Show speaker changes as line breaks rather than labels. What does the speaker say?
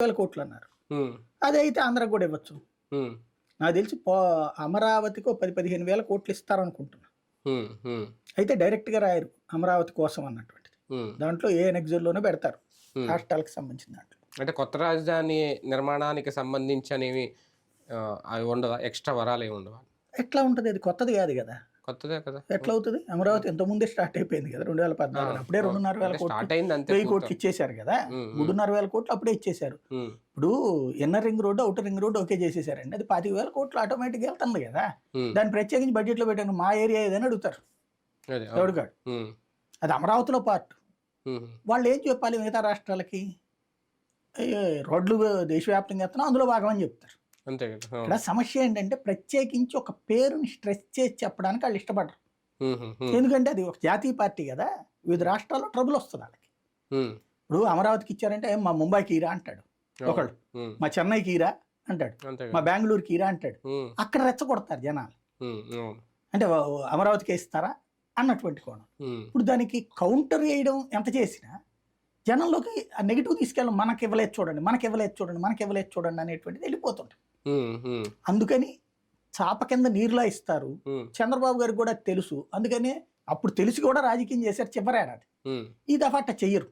వేల కోట్లు అన్నారు. అదే అయితే ఆంధ్రాకి కూడా ఇవ్వచ్చు. నాకు తెలిసి పో అమరావతికి పది పదిహేను వేల కోట్లు ఇస్తారనుకుంటున్నా. అయితే డైరెక్ట్గా రాయరు అమరావతి కోసం అన్నటువంటిది. దాంట్లో ఏ నెగ్జోల్లోనే పెడతారు. హాస్టల్కి సంబంధించిన దాంట్లో.
అంటే కొత్త రాజధాని నిర్మాణానికి సంబంధించి అనేవి ఆ, అవి ఉండవా? ఎక్స్ట్రా వరాలు ఏమి ఉండవా?
ఎట్లా ఉంటుంది? అది కొత్తది కాదు కదా.
కొత్తదే కదా.
ఎట్లా అవుతుంది అమరావతి ఎంతో ముందే స్టార్ట్ అయిపోయింది కదా రెండు వేల పద్నాలుగు అప్పుడే రెండున్నర వేల కోట్లు వెయ్యి కోట్లు ఇచ్చేశారు కదా. మూడున్నర వేల కోట్లు అప్పుడే ఇచ్చేశారు.
ఉమ్,
ఇప్పుడు inner ring road outer ring road okay చేసేసారండి అది పాతిక వేల కోట్లు ఆటోమేటిక్గా వెళ్తుంది కదా. దాన్ని ప్రత్యేకించి బడ్జెట్లో పెట్టాను మా ఏరియా ఏదైనా అడుగుతారు.
అదే
అమరావతిలో పార్ట్. వాళ్ళు ఏం చెప్పాలి మిగతా రాష్ట్రాలకి? రోడ్లు దేశవ్యాప్తంగా ఎత్తున్నాం అందులో భాగం అని చెప్తారు.
అంతే
ఇక్కడ సమస్య ఏంటంటే ప్రత్యేకించి ఒక పేరుని స్ట్రెస్ చేసి చెప్పడానికి వాళ్ళు ఇష్టపడరు. ఎందుకంటే అది ఒక జాతీయ పార్టీ కదా వివిధ రాష్ట్రాల్లో ట్రబుల్ వస్తుంది వాళ్ళకి. ఇప్పుడు అమరావతికి ఇచ్చారంటే "ఏం మా ముంబైకి ఇరా అంటాడు
ఉమ్,
మా చెన్నైకి ఇరా అంటాడు. మా బెంగళూరుకి ఇరా అంటాడు. అక్కడ రెచ్చగొడతారు జనాలు. అంటే "ఓ, అమరావతికి ఇస్తారా అన్నటువంటి కోణం. ఇప్పుడు దానికి కౌంటర్ వేయడం ఎంత చేసినా జనంలోకి ఆ నెగిటివ్ తీసుకెళ్ళడం మనకి ఇవ్వలేదు చూడండి మనకి ఇవ్వలేదు చూడండి మనకి ఇవ్వలేదు చూడండి అనేటువంటిది వెళ్ళిపోతుంటుంది. అందుకని చాప కింద నీరులా ఇస్తారు. చంద్రబాబు గారికి కూడా తెలుసు. అందుకని అప్పుడు తెలిసి కూడా రాజకీయం చేశారు చివరి ఏడాది
ఉమ్,
ఈ దఫా అట్ట చెయ్యరు